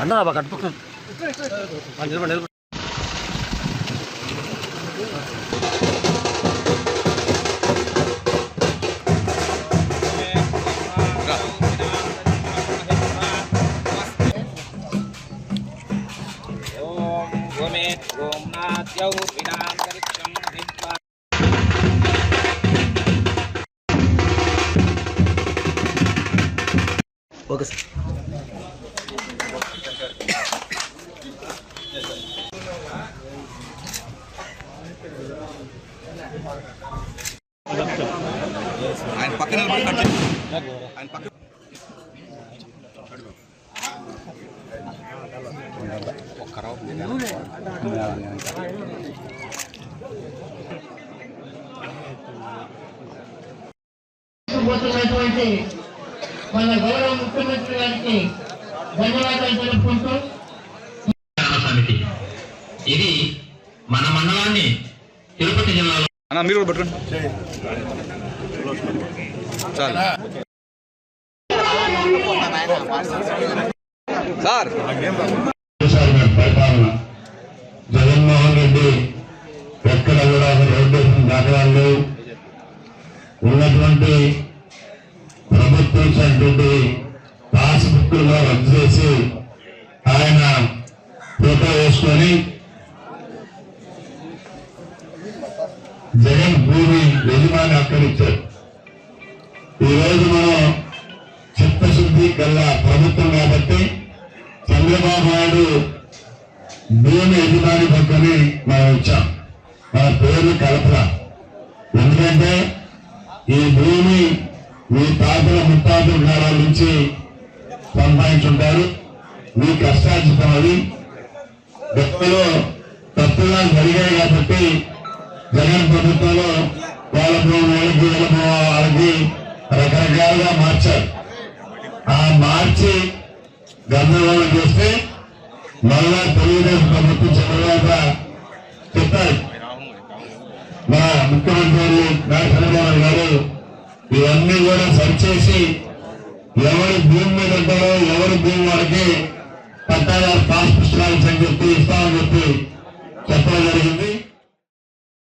అన్న బాగా కట్టుపక్క ఓం నాద్యౌ వినాంతరిక్షం okay sir. ఆయన పక్కన ఆయన పక్కన పోతున్నటువంటి మన గౌరవ ముఖ్యమంత్రి గారికి ధన్యవాదాలు తెలుపుకుంటూ సమితి ఇది మన మండలాన్ని తిరుపతి జిల్లాలో అన్న మీరు కూడా పట్టుకోండి సార్ పరిపాలన రోడ్డు ఉన్నటువంటి ప్రభుత్వం ఇచ్చినటువంటి పాస్ బుక్లో రద్దు చేసి ఆయన ఫోటో వేసుకొని జగన్ భూమి యజమాని అక్కడిచ్చారు ఈ రోజు మనం చిత్తశుద్ధి కల్లా ప్రభుత్వం కాబట్టి చంద్రబాబు నాయుడు భూమి యజమాని పక్కనే మనం ఇచ్చాం మన పేరు కలపరా. ఎందుకంటే ఈ భూమి మీ తాతల ముత్తాతల కాలాల నుంచి సంపాదించుంటారు. మీ కష్టార్జితం అది గతంలో తప్పుగా జరిగాయి కాబట్టి జగన్ ప్రభుత్వంలో వాళ్ళ వాళ్ళకి వీళ్ళ వాళ్ళకి రకరకాలుగా మార్చారు. ఆ మార్చి గందరగోళం చేస్తే మళ్ళా తెలుగుదేశం ప్రభుత్వం చంద్రబాబు చెప్పారు. మన ముఖ్యమంత్రి నారా చంద్రబాబు గారు ఇవన్నీ కూడా సరిచేసి ఎవరి భూమి మీద ఉంటారో ఎవరి భూమి వారికి పట్టాదారు పాస్ పుస్తకాలు చెప్పి ఇస్తామని చెప్పి చెప్పడం జరిగింది.